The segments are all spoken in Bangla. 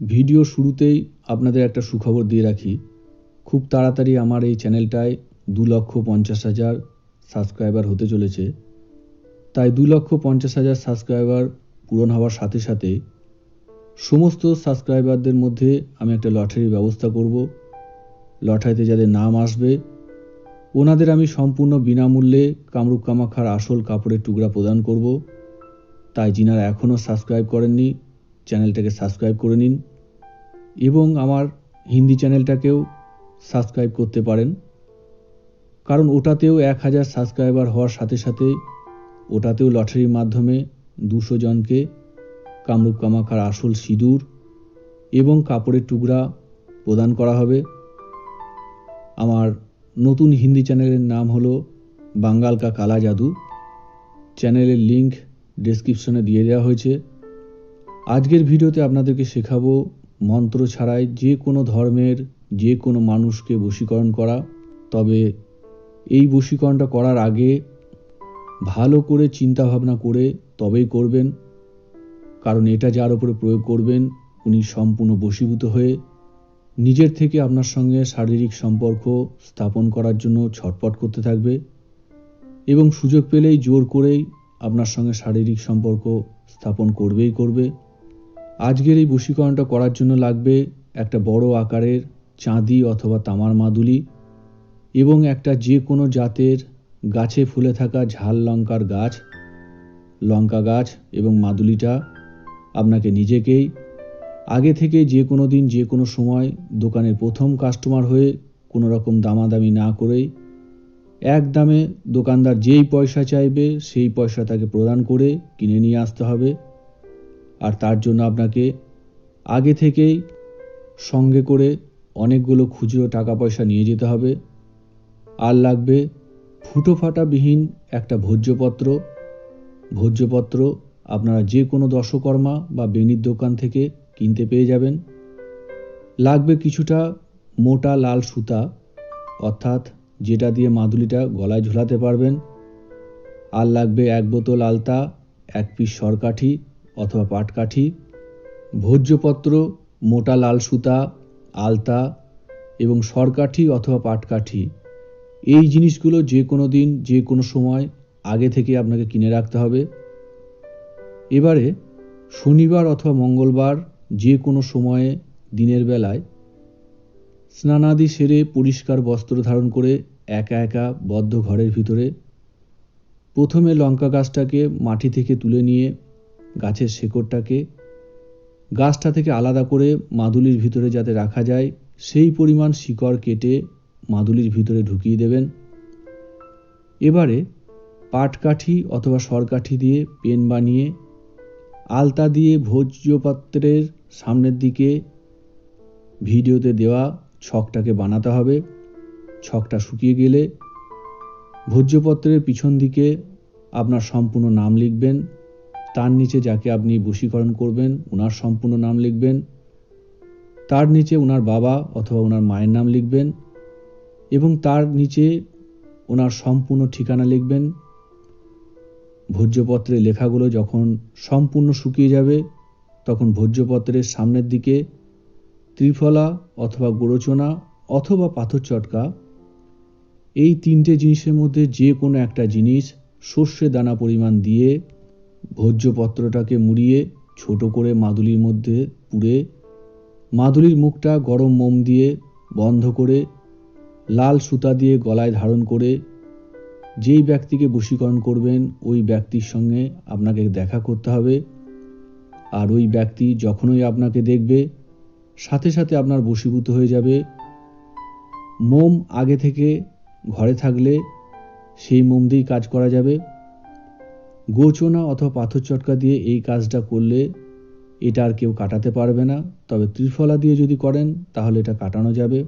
ভিডিও শুরুতেই আপনাদের একটা সুখবর দিয়ে রাখি। খুব তাড়াতাড়ি আমার এই চ্যানেলটায় দু লক্ষ পঞ্চাশ হাজার সাবস্ক্রাইবার হতে চলেছে। তাই দু লক্ষ পঞ্চাশ হাজার সাবস্ক্রাইবার পূরণ হওয়ার সাথে সাথে সমস্ত সাবস্ক্রাইবারদের মধ্যে আমি একটা লটারির ব্যবস্থা করব। লটারিতে যাদের নাম আসবে, ওনাদের আমি সম্পূর্ণ বিনামূল্যে কামরূপ কামাখার আসল কাপড়ের টুকরা প্রদান করব। তাই যিনারা এখনও সাবস্ক্রাইব করেননি চ্যানেলটাকে সাবস্ক্রাইব করে নিন এবং আমার হিন্দি চ্যানেলটাকেও সাবস্ক্রাইব করতে পারেন। কারণ ওটাতেও এক হাজার সাবস্ক্রাইবার হওয়ার সাথে সাথে ওটাতেও লটারির মাধ্যমে দুশো জনকে কামরূপ কামাখার আসল সিঁদুর এবং কাপড়ের টুকরা প্রদান করা হবে। আমার নতুন হিন্দি চ্যানেলের নাম হলো বাঙ্গাল কা কালা জাদু। চ্যানেলের লিংক ডেসক্রিপশনে দিয়ে দেওয়া হয়েছে। আজকের ভিডিওতে আপনাদেরকে শেখাবো মন্ত্র ছাড়াই যে কোনো ধর্মের যে কোনো মানুষকে বশীকরণ করা। তবে এই বশীকরণটা করার আগে ভালো করে চিন্তা ভাবনা করে তবেই করবেন, কারণ এটা যার উপরে প্রয়োগ করবেন, উনি সম্পূর্ণ বশীভূত হয়ে নিজের থেকে আপনার সঙ্গে শারীরিক সম্পর্ক স্থাপন করার জন্য ছটপট করতে থাকবে এবং সুযোগ পেলেই জোর করেই আপনার সঙ্গে শারীরিক সম্পর্ক স্থাপন করবেই করবে। আজকের এই বশীকরণটা করার জন্য লাগবে একটা বড় আকারের চাঁদি অথবা তামার মাদুলি এবং একটা যে কোনো জাতের গাছে ফুলে থাকা ঝাল লঙ্কার গাছ, লঙ্কা গাছ এবং মাদুলিটা আপনাকে নিজেকেই আগে থেকে যে কোনো দিন, যে কোনো সময় দোকানের প্রথম কাস্টমার হয়ে কোনো রকম দামাদামি না করেই এক দামে দোকানদার যেই পয়সা চাইবে সেই পয়সা তাকে প্রদান করে কিনে নিয়ে আসতে হবে। আর তার জন্য আপনাকে আগে থেকেই সঙ্গে করে অনেকগুলো খুচরো টাকা পয়সা নিয়ে যেতে হবে। আর লাগবে ফুটো ফাটাবিহীন একটা ভোজ্যপত্র। ভোজ্যপত্র আপনারা যে কোনো দশকর্মা বা বেনির দোকান থেকে কিনতে পেয়ে যাবেন। লাগবে কিছুটা মোটা লাল সুতা, অর্থাৎ যেটা দিয়ে মাদুলিটা গলায় ঝোলাতে পারবেন। আর লাগবে এক বোতল আলতা, এক পিস সরকাঠি অথবা পাটকাঠি, ভোজ্যপত্র, মোটা লাল সুতা, আলতা এবং সরকাঠি অথবা পাটকাঠি। এই জিনিসগুলো যে কোনো দিন, যে কোনো সময় আগে থেকে আপনাকে কিনে রাখতে হবে। এবারে শনিবার অথবা মঙ্গলবার যে কোনো সময়ে দিনের বেলায় স্নানাদি সেরে পরিষ্কার বস্ত্র ধারণ করে একা একা বদ্ধ ঘরের ভিতরে প্রথমে লঙ্কা গাছটাকে মাটি থেকে তুলে নিয়ে গাছের শেকড়টাকে। গাছটা থেকে আলাদা করে মাদুলির ভিতরে যাতে রাখা যায়, সেই পরিমাণ শিকড় কেটে মাদুলির ভিতরে ঢুকিয়ে দেবেন। এবারে পাটকাঠি অথবা সরকাঠি দিয়ে পেন বানিয়ে আলতা দিয়ে ভোজ্যপাত্রের সামনের দিকে ভিডিওতে দেওয়া ছকটাকে বানাতে হবে। ছকটা শুকিয়ে গেলে ভোজ্যপত্রের পিছন দিকে আপনার সম্পূর্ণ নাম লিখবেন। তার নিচে যাকে আপনি বশীকরণ করবেন ওনার সম্পূর্ণ নাম লিখবেন। তার নিচে ওনার বাবা অথবা ওনার মায়ের নাম লিখবেন এবং তার নিচে ওনার সম্পূর্ণ ঠিকানা লিখবেন। ভোজ্যপত্রের লেখাগুলো যখন সম্পূর্ণ শুকিয়ে যাবে, তখন ভোজ্যপত্রের সামনের দিকে ত্রিফলা অথবা গোরচনা অথবা পাথর চটকা, এই তিনটে জিনিসের মধ্যে যে কোনো একটা জিনিস সর্ষে দানা পরিমাণ দিয়ে ভোজ্যপত্রটাকে মুড়িয়ে ছোট করে মাদুলির মধ্যে পুড়ে, মাদুলির মুখটা গরম মোম দিয়ে বন্ধ করে, লাল সুতা দিয়ে গলায় ধারণ করে, যেই ব্যক্তিকে বশীকরণ করবেন, ওই ব্যক্তির সঙ্গে আপনাকে দেখা করতে হবে। আর ওই ব্যক্তি যখনই আপনাকে দেখবে, সাথে সাথে আপনার বশীভূত হয়ে যাবে। মোম আগে থেকে ঘরে থাকলে সেই মোম দিয়েই কাজ করা যাবে। গোচনা অথবা পাথর চটকা দিয়ে এই কাজটা করলে এটা আর কেউ কাটাতে পারবে না। তবে ত্রিফলা দিয়ে যদি করেন, তাহলে এটা কাটানো যাবে।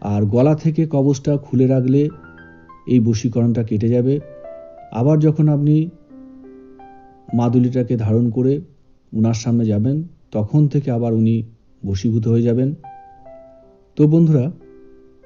আর গলা থেকে কবচটা খুলে রাখলে এই বশীকরণটা কেটে যাবে। আবার যখন আপনি মাদুলিটাকে ধারণ করে উনার সামনে যাবেন, তখন থেকে আবার উনি বশীভূত হয়ে যাবেন। তো বন্ধুরা